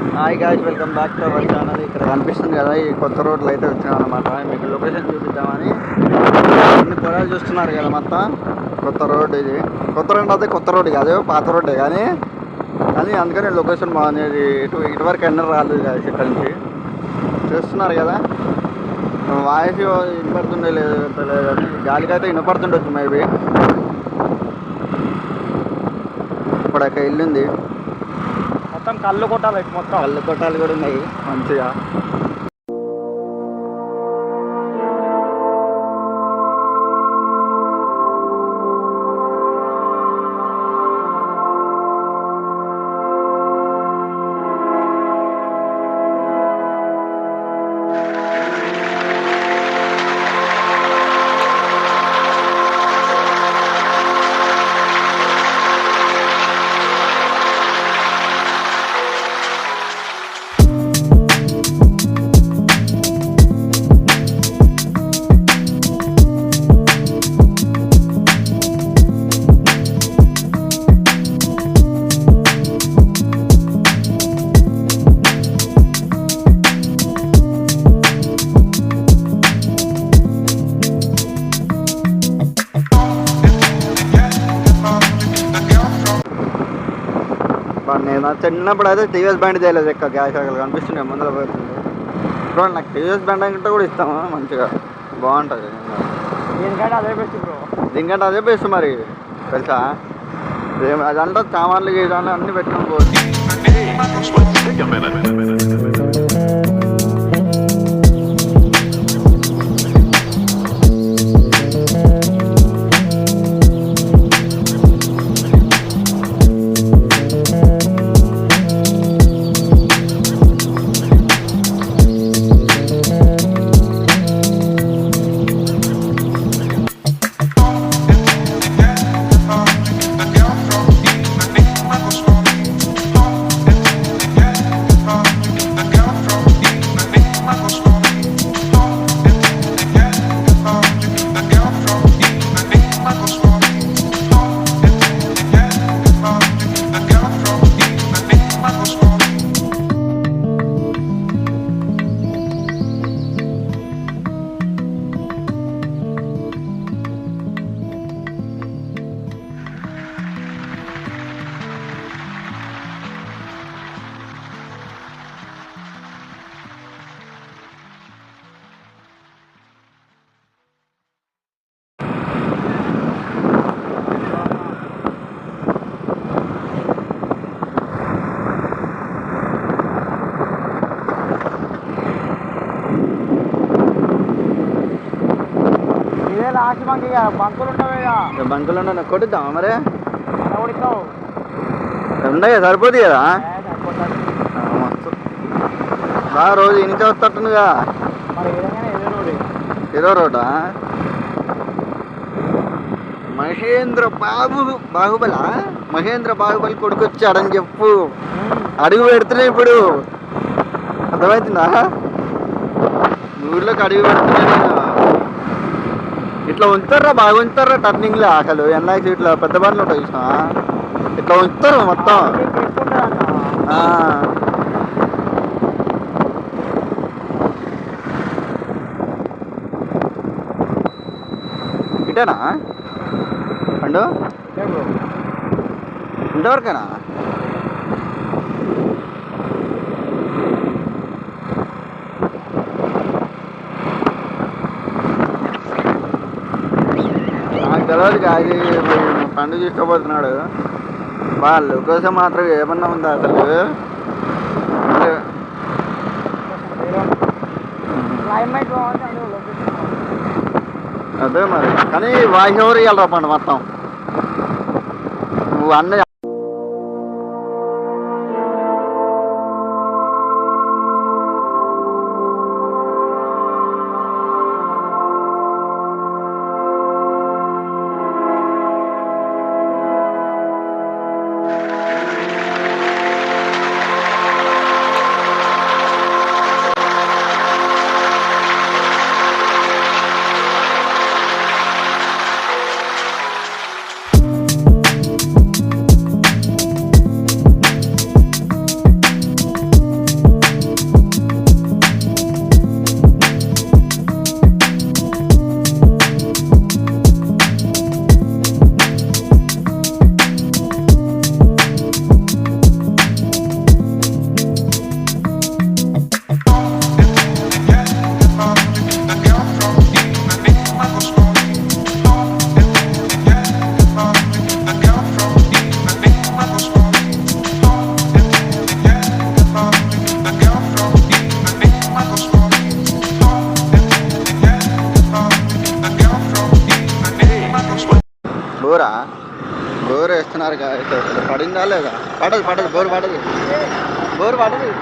Hi guys welcome back to our channel ఇక్కడ కనిపిస్తుంది కదా ఈ కొత్త రోడ్లు అయితే వచ్చినాం అనమాట మీకు లొకేషన్ చూపిద్దామని. అన్ని పొలాలు చూస్తున్నారు కదా మొత్తం. కొత్త రోడ్ ఇది. కొత్త రోడ్ అయితే కొత్త రోడ్ కాదు పాత రోడ్డే కానీ. కానీ అందుకని లొకేషన్ బాగుంది. ఇటు ఇటువరకు ఎన్నర రాలేదు గాయస్ ఇక్కడ నుంచి. చూస్తున్నారు కదా. వాయిస్ వినపడుతుండే లేదు తెలియదు కానీ గాలికి అయితే వినపడుతుండొచ్చు మేబీ ఇప్పుడు అక్కడ ఇల్లు ఉంది మొత్తం కళ్ళు కొట్టాలి మొత్తం. కళ్ళు కొట్టాలు కూడా ఉన్నాయి. మంచిగా. నేను చిన్నప్పుడు అయితే టీవీఎస్ బ్యాండ్ చేయలేదు ఎక్కువ గ్యాస్ అక్కడ కనిపిస్తుండే ముందర పోతుంది బ్రో నాకు టీవీఎస్ బ్యాండ్ అంటే కూడా ఇస్తాము మంచిగా. బాగుంటుంది. దీనికంటే అదే బెస్ట్ బ్రో. దీనికంటే అదే బెస్ట్ మరి. తెలుసా? అదంతా సామాన్లు గీసాన్లు అన్నీ పెట్టుకొని లాస్ట్ బంక్ ఇక బంకులు ఇక. బంకులు ఉండే కొట్టిద్దామా మరి? కొడుతావు కదా? సరిపోతుంది కదా ఆ, మస్తు. బాగా రోజు ఇంటి రోడ్ ఏదో రోడ్డా. మహేంద్ర బాబు బాహుబల? మహేంద్ర బాహుబలి కొడుకు వచ్చాడని చెప్పు. అడుగు పెడుతున్నా ఇప్పుడు. అర్థమవుతుందా ఊర్లోకి అడుగు పెడుతున్నా నేను. ఇట్లా ఉంచుతారా బాగా ఉంచుతారా టర్నింగ్లో అసలు ఎన్ఐసి ఇట్లా పెద్ద బండ్లు ఉంటాయి చూసినా. ఇట్లా ఉంచుతారు మొత్తం. ఇటేనా? అండు ఇంతవరకేనా నాకు తెలియదు అది పండు తీసుకోబోతున్నాడు వాళ్ళు కోసం మాత్రం ఏమన్నా ఉందా అసలు. అదే మరి. కానీ వాయిస్ ఎవరు ఇవ్వాలి పండు మొత్తం? నువ్వు అన్న చూస్తున్నారు పడిందా లేదా? పడదు పడదు బోరు పడదు. బోరు పడదు.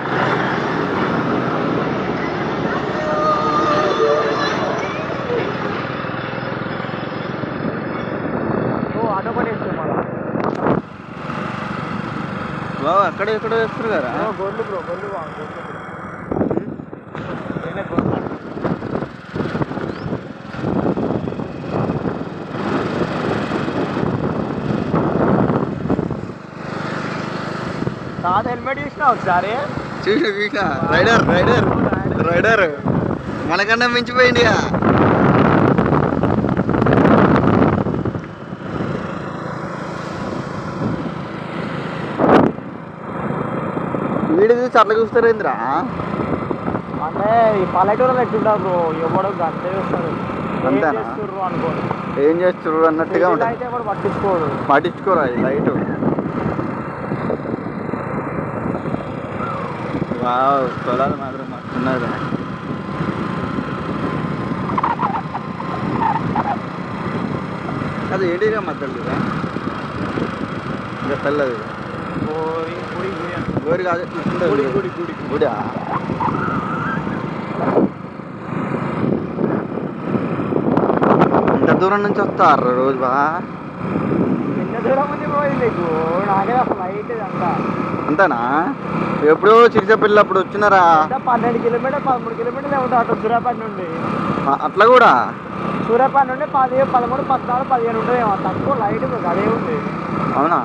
అక్కడ ఎక్కడ వేస్తారు కదా? గొర్రెలు బ్రో గొర్రెలు బా, గొర్రెలు బ్రో. నేనే గొర్రెలు. తాత హెల్మెట్ చూసినా ఒకసారి చూసిన చూసిన రైడర్ రైడర్ రైడర్. మనకన్నా మించిపోయింది. వీడు చూసి అట్లా చూస్తారేంద్రా అంటే ఈ పల్లెటూరులో ఎట్టుంటారు బ్రో? ఎవడో గంటే చూస్తారు అంతేనా? అనుకోండి ఏం చేస్తున్నారు అన్నట్టుగా ఉంటుంది. పట్టించుకోరా ఈ లైట్? వావ్ పొలాలు మాత్రం మస్తున్నారు అది ఏడిగా మద్దలు ఇంకా తెల్లది గుడి గుడి గుడి అంటారు. గోరి కాదు ఇట్లుంటది. గుడి గుడి గుడి గుడా ఇంత దూరం నుంచి వస్తారు రోజు బా ఎంత దూరం ఉంది బ్రో అంతేనా ఎప్పుడో చిరుసపిల్ల అప్పుడు వచ్చినారా? పన్నెండు కిలోమీటర్ పదమూడు కిలోమీటర్లు ఏముంటుంది అటు సూర్యాపేట నుండి. అట్లా కూడా? సూర్యాపేట నుండి పదిహేను పదమూడు పద్నాలుగు పదిహేను ఉంటుంది తక్కువ లైట్ అదే ఉంది. అవునా?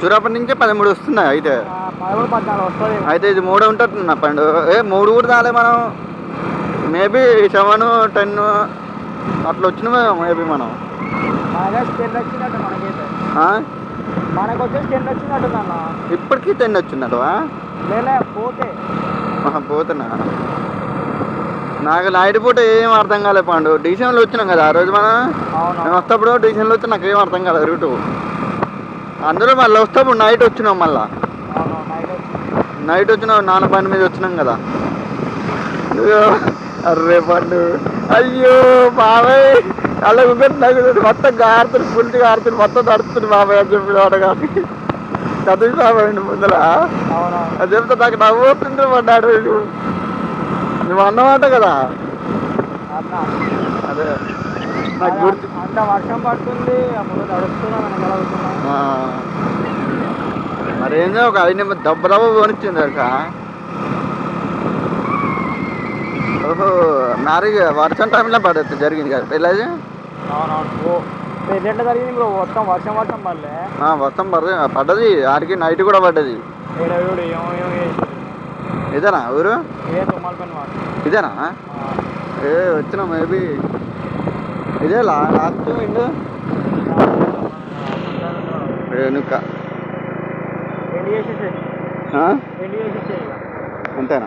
చూరప్పటి నుంచే పదమూడు వస్తున్నాయి అయితే. పదమూడు పద్నాలుగు వస్తుంది. అయితే ఇది మూడు ఉంటున్నా పండు ఏ మూడు కూడా రాలే మనం. మేబీ సెవెన్ టెన్ అట్లా వచ్చినామేమో మేబీ మనం. మనకి వచ్చేసి టెన్ ఇప్పటికీ టెన్ వచ్చినట్టువా లేలే పోతే. పోతున్నా. నాకు నైట్ పూట ఏం అర్థం కాలే పండు. డిసెంబర్లో వచ్చినాం కదా ఆ రోజు మనం? మేము వస్తప్పుడు డిసెంబర్లో వచ్చి నాకు ఏం అర్థం కాలేదు రూటు. అందులో మళ్ళీ వస్తప్పుడు నైట్ వచ్చినాం మళ్ళా. నైట్ వచ్చి నైట్ వచ్చినాం నాన్న పని మీద వచ్చినాం కదా. అర్రే పండు. అయ్యో బాబాయ్. అలా మొత్తం గారుతుంది పులిచి గారుతుంది మొత్తం తడుతుంది బాబాయ్ అని చెప్పి వాడు కానీ చదివి బాబాయ్ ముందర. అది చెప్తే నాకు నవ్వు వస్తుంది పడ్డాడు వీడు. నువ్వు అన్నమాట కదా. అదే. నాకు గుర్తు అంత వర్షం పడుతుంది. అప్పుడు. మరి ఏందో ఒక ఐదు దెబ్బ దెబ్బ కొనిచ్చింది అక్క. ఓహో మ్యారేజ్ వర్షం టైంలో పడద్దు జరిగింది కదా పెళ్ళది? అవునవును. జరిగింది బ్రో వర్షం వర్షం పడలే. ఆ, వర్షం పడదు పడ్డది ఆడికి నైట్ కూడా పడ్డది. ఏమో ఏమో. ఇదేనా ఊరు? ఇదే తుమ్మల పని వాడు. ఇదేనా? ఏ వచ్చినా మేబీ. ఇదే లాస్ట్ ఇల్లు రేణుక ఆ? అంతేనా?